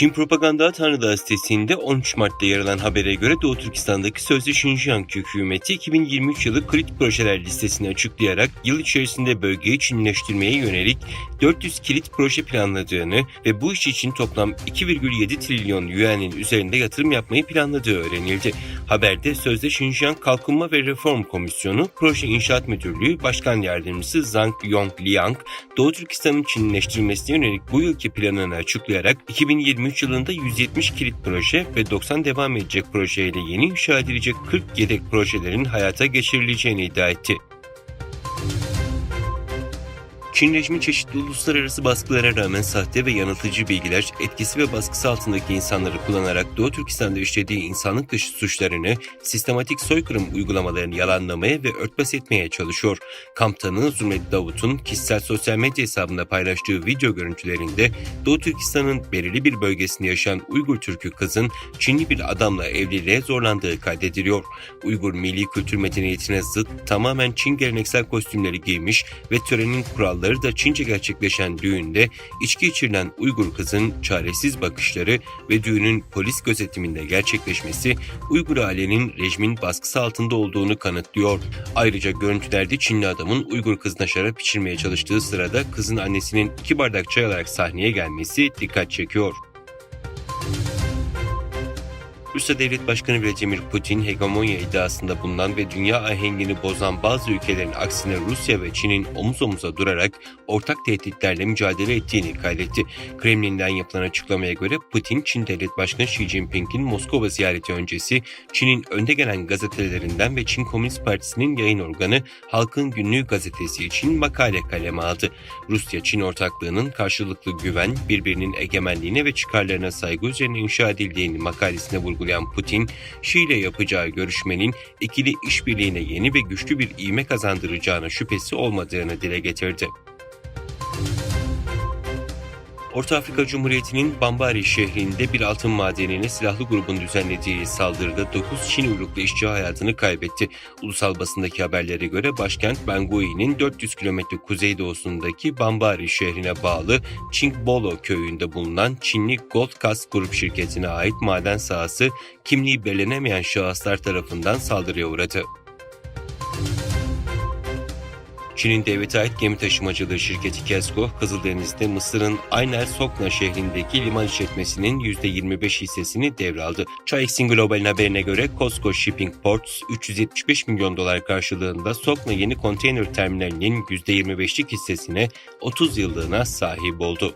Çin Propaganda Tanrıdağı sitesinde 13 Mart'ta yer alan habere göre Doğu Türkistan'daki sözde Şinjiang hükümeti 2023 yılı kritik projeler listesini açıklayarak yıl içerisinde bölgeyi Çinleştirmeye yönelik 400 kilit proje planladığını ve bu iş için toplam 2,7 trilyon yuan'in üzerinde yatırım yapmayı planladığı öğrenildi. Haberde sözde Şinjiang Kalkınma ve Reform Komisyonu Proje İnşaat Müdürlüğü Başkan Yardımcısı Zhang Yongliang, Doğu Türkistan'ın Çinleştirilmesine yönelik bu yılki planını açıklayarak 2023 yılında 170 kilit proje ve 90 devam edecek projeyle yeni inşa edilecek 40 yedek projelerin hayata geçirileceğini iddia etti. Çin rejimi çeşitli uluslararası baskılara rağmen sahte ve yanıltıcı bilgiler, etkisi ve baskısı altındaki insanları kullanarak Doğu Türkistan'da işlediği insanlık dışı suçlarını, sistematik soykırım uygulamalarını yalanlamaya ve örtbas etmeye çalışıyor. Kamp tanığı Zümrüt Davut'un kişisel sosyal medya hesabında paylaştığı video görüntülerinde Doğu Türkistan'ın belirli bir bölgesinde yaşayan Uygur Türk'ü kızın Çinli bir adamla evliliğe zorlandığı kaydediliyor. Uygur milli kültür medeniyetine zıt tamamen Çin geleneksel kostümleri giymiş ve törenin kuralları da Çince gerçekleşen düğünde içki içirilen Uygur kızın çaresiz bakışları ve düğünün polis gözetiminde gerçekleşmesi Uygur ailenin rejimin baskısı altında olduğunu kanıtlıyor. Ayrıca görüntülerde Çinli adamın Uygur kızına şarap içirmeye çalıştığı sırada kızın annesinin iki bardak çay alarak sahneye gelmesi dikkat çekiyor. Rusya Devlet Başkanı Vladimir Putin hegemonya iddiasında bulunan ve dünya ahengini bozan bazı ülkelerin aksine Rusya ve Çin'in omuz omuza durarak ortak tehditlerle mücadele ettiğini kaydetti. Kremlin'den yapılan açıklamaya göre Putin, Çin Devlet Başkanı Xi Jinping'in Moskova ziyareti öncesi Çin'in önde gelen gazetelerinden ve Çin Komünist Partisi'nin yayın organı Halkın Günlüğü gazetesi için makale kaleme aldı. Rusya-Çin ortaklığının karşılıklı güven, birbirinin egemenliğine ve çıkarlarına saygı üzerine inşa edildiğini makalesine vurgulayan Putin, Şi ile yapacağı görüşmenin ikili işbirliğine yeni ve güçlü bir ivme kazandıracağına şüphesi olmadığını dile getirdi. Orta Afrika Cumhuriyeti'nin Bambari şehrinde bir altın madenine silahlı grubun düzenlediği saldırıda 9 Çin uyruklu işçi hayatını kaybetti. Ulusal basındaki haberlere göre başkent Bangui'nin 400 kilometre kuzeydoğusundaki Bambari şehrine bağlı Çingbolo köyünde bulunan Çinli Gold Cast Grup şirketine ait maden sahası kimliği belirlenemeyen şahıslar tarafından saldırıya uğradı. Çin'in devlete ait gemi taşımacılığı şirketi Kesko, Kızıldeniz'de Mısır'ın Ayner Sokna şehrindeki liman işletmesinin %25 hissesini devraldı. Chaexin Global'in haberine göre Cosco Shipping Ports 375 milyon dolar karşılığında Sokna yeni konteyner terminalinin %25'lik hissesine 30 yıllığına sahip oldu.